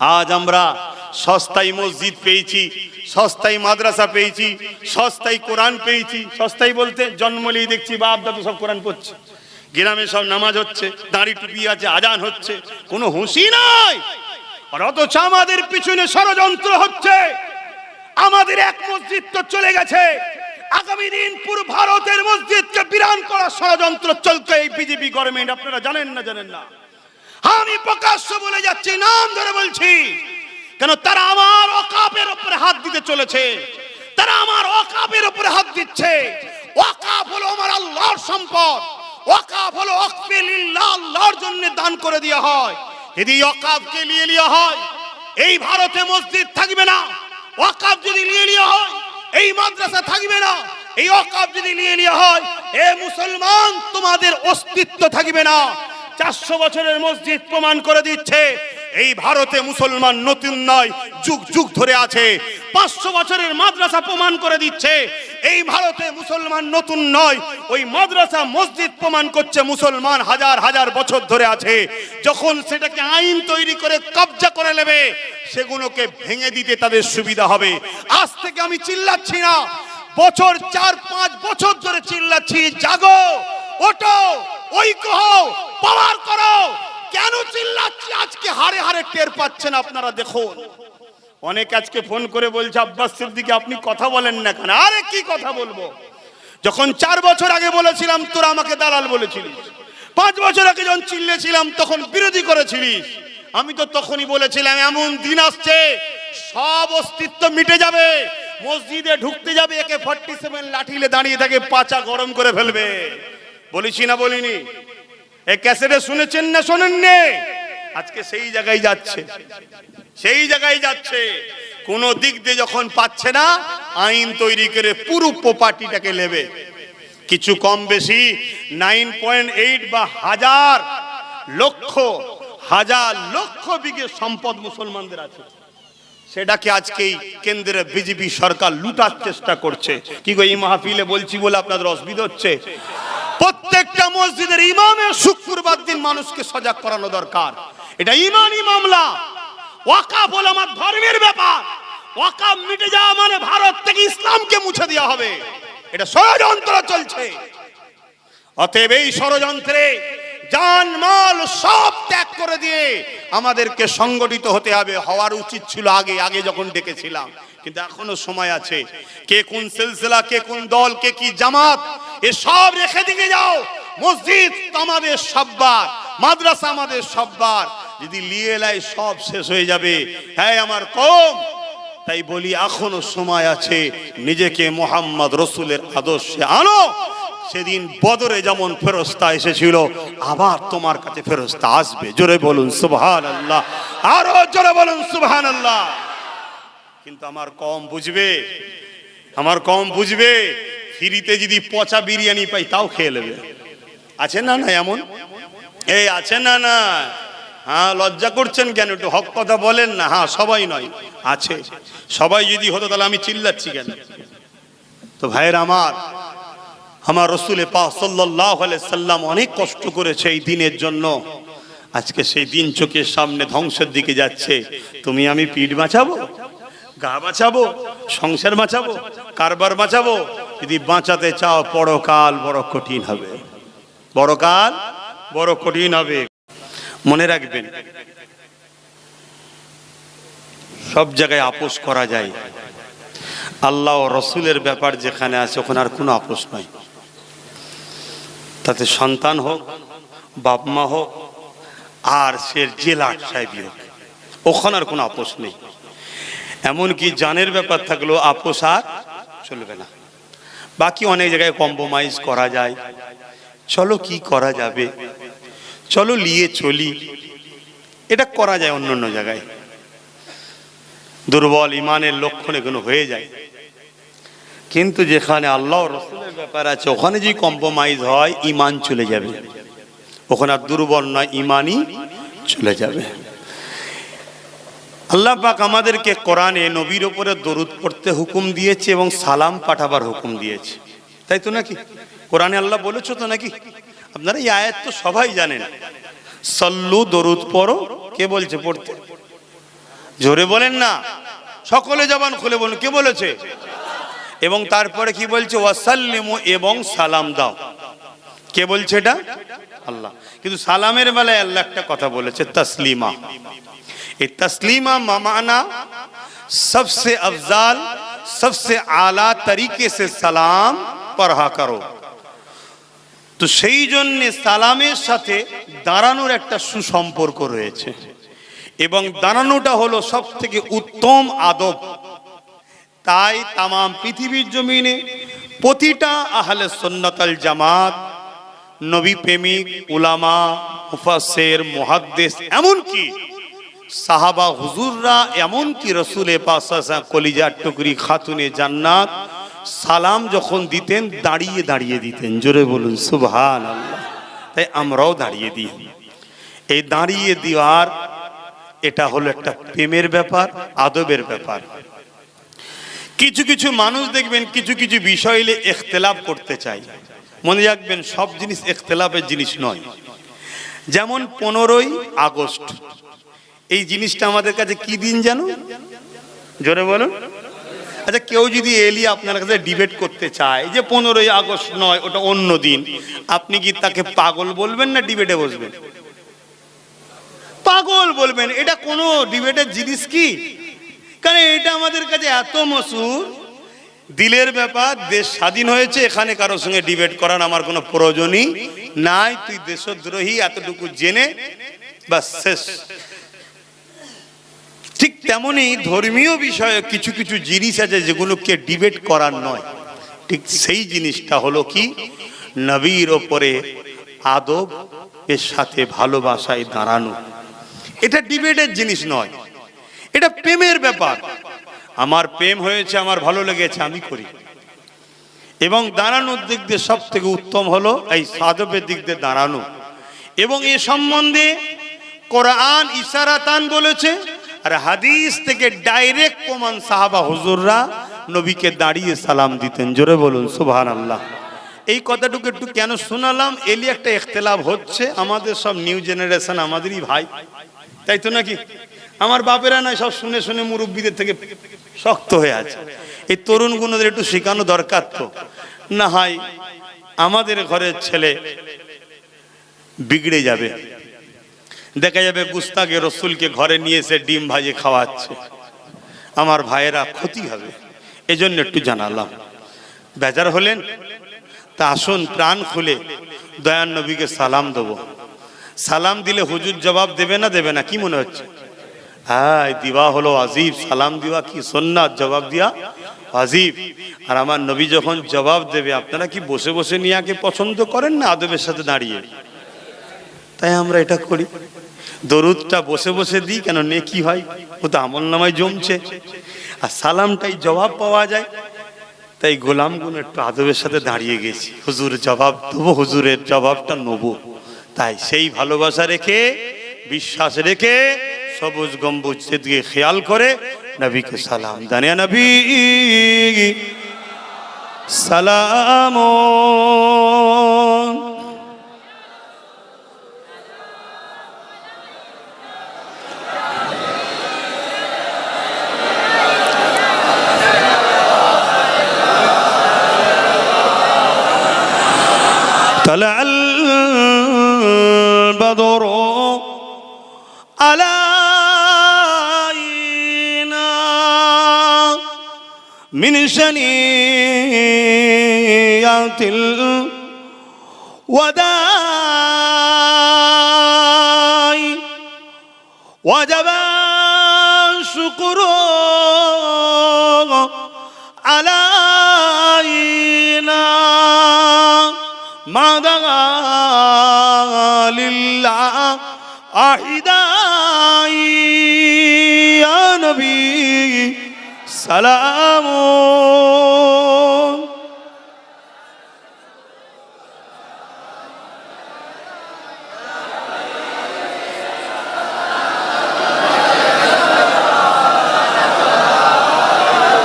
আজ আমরা সস্তায় মসজিদ পেয়েছি, সস্তায় মাদ্রাসা পেয়েছি, সস্তায় কোরআন পেয়েছি, সস্তায় বলতে জন্মলেই দেখছি, বাপ দাদু সব কোরআন পড়ছে। গ্রামে সব নামাজ হচ্ছে, দাঁড়ি টুপি আছে, আজান হচ্ছে, কোনো হুঁশি নাই। অথচ আমাদের পিছনে ষড়যন্ত্র হচ্ছে। আমাদের এক মসজিদ তো চলে গেছে। আগামী দিন পুরো ভারতের মসজিদকে বিরান করার ষড়যন্ত্র চলছে এই বিজেপি গভর্নমেন্ট আপনারা জানেন না জানেন না? আমি প্রকাশ্য বলে যাচ্ছি, নাম ধরে বলছি। কেন তারা আমার অকাপের উপরে হাত দিতে চলেছে? তারা আমার অকাপের উপরে হাত দিচ্ছে। ওয়াকাফ হলো আমার আল্লাহর সম্পদ। ওয়াকাফ হলো আল্লাহর জন্য দান করে দেওয়া হয়। যদি ওয়াকাফকে নিয়ে নেওয়া হয়, এই ভারতে মসজিদ থাকবে না। ওয়াকাফ যদি নিয়ে নেওয়া হয়, এই মাদ্রাসা থাকবে না। এই ওয়াকাফ যদি নিয়ে নেওয়া হয়, এ মুসলমান, তোমাদের অস্তিত্ব থাকবে না। চারশো বছরের মসজিদ প্রমাণ করে দিচ্ছে, এই ভারতে মুসলমান নতুন নয়, যুগ যুগ ধরে আছে। পাঁচশো বছরের মাদ্রাসা প্রমাণ করে দিচ্ছে, এই ভারতে মুসলমান নতুন নয়, ওই মাদ্রাসা মসজিদ প্রমাণ করছে মুসলমান হাজার হাজার বছর ধরে আছে। যখন সেটাকে আইন তৈরি করে কবজা করে নেবে, সেগুলোকে ভেঙে দিতে তাদের সুবিধা হবে। আজ থেকে আমি চিল্লাচ্ছি না, বছর চার পাঁচ বছর ধরে চিল্লাচ্ছি, জাগো ওটো ঐক্য হও পাওয়ার করো। কেন চিল্লাচ্ছি? আজকে হারে হারে টের পাচ্ছেন আপনারা, দেখুন। অনেক আজকে ফোন করে বলছে, আব্বাস সিদ্দিকে, আপনি কথা বলেন না কেন? আরে, কি কথা বলব? যখন চার বছর আগে বলেছিলাম, তোরা আমাকে দালাল বলেছিলিস। পাঁচ বছর আগে যখন চিল্লেছিলাম, তখন বিরোধী করেছিলিস। আমি তো তখনই বলেছিলাম, এমন দিন আসছে, সব অস্তিত্ব মিটে যাবে। মসজিদে ঢুকতে যাবে, একে ফর্টি সেভেন লাঠিলে দাঁড়িয়ে থাকে পাচা গরম করে ফেলবে। বলেছি না, বলিনি। এ ক্যাসেটে শুনেছেন না শোনেননি? আজকে সেই জায়গায় যাচ্ছে। সেই জায়গায় যাচ্ছে। কোন দিক দিয়ে যখন পাচ্ছে না, আইন তৈরি করে পুরো প্রপার্টিটাকে নেবে। কিছু কম বেশি, নাইন পয়েন্ট এইট বা হাজার লক্ষ হাজার লক্ষ বিঘে সম্পদ মুসলমানদের আছে। সেটাকে আজকেই কেন্দ্রের বিজেপি সরকার লুটার চেষ্টা করছে। কি গো, এই মাহফিলে বলছি বলে আপনাদের অসুবিধা হচ্ছে? মসজিদের ইমামের শুক্রবার দিন মানুষকে সজাগ করানো দরকার। এটা ইমানই মামলা। ওয়াকাফ হলো আমার ধর্মের ব্যাপার। ওয়াকাফ মিটে যাওয়া মানে ভারত থেকে ইসলামকে মুছে দেওয়া হবে। এটা ষড়যন্ত্র চলছে। অতএব এই ষড়যন্ত্রে জান, মাল সব ত্যাগ করে দিয়ে আমাদেরকে সংগঠিত হতে হবে। হওয়ার উচিত ছিল আগে আগে যখন ডেকেছিলাম। কিন্তু এখনও সময় আছে। কে কোন সিলসিলা, কে কোন দল, কে কি জামাত, এ সব রেখে দিকে যাও। মসজিদ আমাদের সববার, মাদ্রাসা আমাদের সববার। যদি লিয়ে লাই সব শেষ হয়ে যাবে হ্যাঁ আমার কম। তাই বলি, এখনও সময় আছে, নিজেকে মোহাম্মদ রসুলের আদর্শে আনো। সেদিন বদরে যেমন ফেরস্তা এসেছিল, আবার তোমার কাছে ফেরস্তা আসবে। জোরে বলুন সুবহান আল্লাহ আরও জোরে বলুন সুবহান আল্লাহ কিন্তু আমার কম বুঝবে, আমার কম বুঝবে, ফ্রিতে যদি পচা বিরিয়ানি পাই, তাও খেয়ে নেবে। আছে না না এমন? এই আছে না না হ্যাঁ লজ্জা করছেন কেন? একটু হক কথা বলেন না। হ্যাঁ সবাই নয়। আছে। সবাই যদি হতো তাহলে আমি চিল্লাচ্ছি কেন? তো ভাইয়ের আমার আমার রসুলে পা সাল্লাহ সাল্লাম অনেক কষ্ট করেছে এই দিনের জন্য। আজকে সেই দিন চোখের সামনে ধ্বংসের দিকে যাচ্ছে। তুমি আমি পিঠ বাঁচাবো? গা বাঁচাবো? সংসার বাঁচাবো? কারবার বাঁচাবো? যদি বাঁচাতে চাও, পরকাল বড় কঠিন হবে। বড়কাল বড় কঠিন হবে। মনে রাখবেন, সব জায়গায় আপোষ করা যায়। আল্লাহ ও রসুলের ব্যাপার যেখানে আছে, ওখানে আর কোনো আপোষ নয়। তাতে সন্তান হোক, বাপ মা হোক, আর সে জেলা সাহেবই হোক, ওখানে আর কোনো আপোষ নেই। এমনকি জানের ব্যাপার থাকলেও আপোষ আর চলবে না। বাকি অনেক জায়গায় কম্প্রোমাইজ করা যায়। চলো কি করা যাবে? চলো নিয়ে চলি। এটা করা যায় অন্য অন্য জায়গায়। দুর্বল ইমানের লক্ষণ এগুলো হয়ে যায়। কিন্তু যেখানে আল্লাহ রসুলের ব্যাপার আছে, ওখানে যদি কম্প্রোমাইজ হয়, ইমান চলে যাবে। ওখানে আর দুর্বল নয়, ইমানই চলে যাবে। আল্লাহ পাক আমাদেরকে কোরআনে নবীর ওপরে দরুদ পড়তে হুকুম দিয়েছে এবং সালাম পাঠাবার হুকুম দিয়েছে। তাই তো নাকি? কোরআনে আল্লাহ বলেছ তো নাকি? আপনারা এই আয়াত তো সবাই জানেন। সল্লু দরুদ পড়ো, কে বলছে পড়তে? জোরে বলেন না। সকলে জবান খুলে বলুন, কে বলেছে? এবং তারপরে কি বলছে? ওয়াসাল্লিমু এবং সালাম দাও। কে বলছে এটা? আল্লাহ। কিন্তু সালামের বেলায় আল্লাহ একটা কথা বলেছে, তসলিমা। এই তসলিমা মামানা সবসে আফজাল, সবসে আলা তরিকে সে সালাম পড়া করো। তো সেই জন্য সালামের সাথে দাঁড়ানোর একটা সুসম্পর্ক রয়েছে। এবং দাঁড়ানোটা হলো সব থেকে উত্তম আদব। তাই তামাম পৃথিবীর জমিনে প্রতিটা আহলে সন্ন্যতাল জামাত নবী প্রেমিক উলামা মুফাসের মুহাদ্দিস, এমনকি সাহাবা হুজুররা, এমনকি রসুলে পাশা কলিজার টুকরি, খাতুনে জান্নাত সালাম যখন দিতেন, দাঁড়িয়ে দাঁড়িয়ে দিতেন। জোরে বলুন আল্লাহ তাই আমরাও দাঁড়িয়ে দিই। এই দাঁড়িয়ে দেওয়ার এটা হলো একটা প্রেমের ব্যাপার, আদবের ব্যাপার। কিছু কিছু মানুষ দেখবেন, কিছু কিছু বিষয় নিয়ে করতে চাই মনে রাখবেন, সব জিনিস এখতেলাফের জিনিস নয়। যেমন পনেরোই আগস্ট। এই জিনিসটা আমাদের কাছে কি দিন জানো? জোরে বলুন। আচ্ছা কেউ যদি এলি আপনার কাছে ডিবেট করতে চায় যে পনেরোই আগস্ট নয়, ওটা অন্য দিন, আপনি কি তাকে পাগল বলবেন না ডিবেটে বসবেন? পাগল বলবেন, এটা কোনো ডিবেটের জিনিস কি? কারণ এটা আমাদের কাছে এত মসুর। দিলের ব্যাপার, দেশ স্বাধীন হয়েছে, এখানে কারোর সঙ্গে ডিবেট করার আমার কোনো প্রয়োজনই নাই। তুই দেশদ্রোহী, এতটুকু জেনে বা শেষ। ঠিক তেমনি ধর্মীয় বিষয়ে কিছু কিছু জিনিস আছে যেগুলোকে ডিবেট করার নয়। ঠিক সেই জিনিসটা হলো কি? নবীর ওপরে আদব, এর সাথে ভালোবাসায় দাঁড়ানো। এটা ডিবেটের জিনিস নয়। এটা প্রেমের ব্যাপার। আমার প্রেম হয়েছে, আমার ভালো লেগেছে, আমি করি। এবং দাঁড়ানোর দিক দিয়ে সব থেকে উত্তম হলো এই সাদবের দিক দিয়ে দাঁড়ানো। এবং এ সম্বন্ধে কোরআন ইশারাতান বলেছে আর হাদিস থেকে ডাইরেক্ট প্রমাণ সাহাবা হুজুররা নবীকে দাঁড়িয়ে সালাম দিতেন। জোরে বলুন সুবহান আল্লাহ এই কথাটুকু একটু কেন শোনালাম? এলি একটা ইখতলাফ হচ্ছে, আমাদের সব নিউ জেনারেশন আমাদেরই ভাই। তাই তো নাকি? আমার বাপেরা নয়, সব শুনে শুনে মুরব্বীদের থেকে শক্ত হয়ে আছে। এই তরুণ গুণদের একটু শেখানো দরকার তো। না হয় আমাদের ঘরের ছেলে বিগড়ে যাবে। দেখা যাবে গুস্তাকে রসুলকে ঘরে নিয়ে এসে ডিম ভাজে খাওয়াচ্ছে। আমার ভাইয়েরা ক্ষতি হবে, এজন্য একটু জানালাম। বেজার হলেন? তা আসুন, প্রাণ খুলে দয়ান নবীকে সালাম দেবো। সালাম দিলে হুজুর জবাব দেবে না দেবে না, কি মনে হচ্ছে? হ্যাঁ দিবা হলো আজিব। সালাম দিবা কি সন্ন্যাত জবাব দিয়া আজিব। আর আমার নবী যখন জবাব দেবে, আপনারা কি বসে বসে নিয়াকে পছন্দ করেন না আদবের সাথে দাঁড়িয়ে? তাই আমরা এটা করি। দরুদটা বসে বসে দিই, কেন নে কি হয়? ও তো আমল নামায় জমছে। আর সালামটাই জবাব পাওয়া যায়। তাই গোলাম গুণ একটু আদবের সাথে দাঁড়িয়ে গেছি। হুজুর জবাব দেবো, হুজুরের জবাবটা নেব। তাই সেই ভালোবাসা রেখে, বিশ্বাস রেখে, সবুজ গম্বুজ দিকে খেয়াল করে, নবীকে সালাম দানিয়া নবী, সালাম। طلع البدر علينا من شنيات الوداع. وجب الشكر يا نبي سلام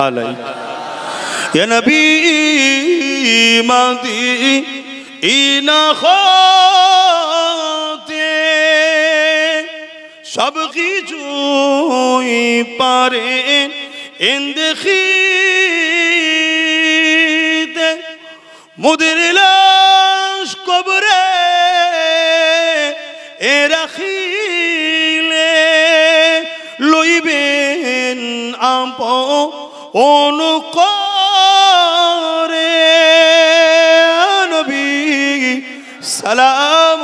عليك يا نبي ماضي إنا خاطئ সব কিছুই পারে এন্দেখিতে মুদির লাশ কবরে এ রাখিলে লইবেন আপ অনুকরে নবী সালাম।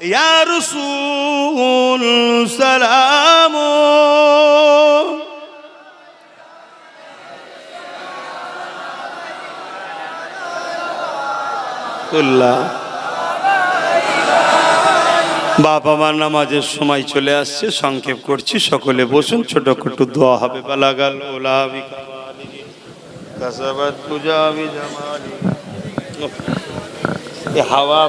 ইয়া রসুল। সালাম বাবা মার নামাজের সময় চলে আসছে, সংক্ষেপ করছি, সকলে বসুন, ছোট ছোট দোয়া হবে, বালাগাল ওলা হাওয়া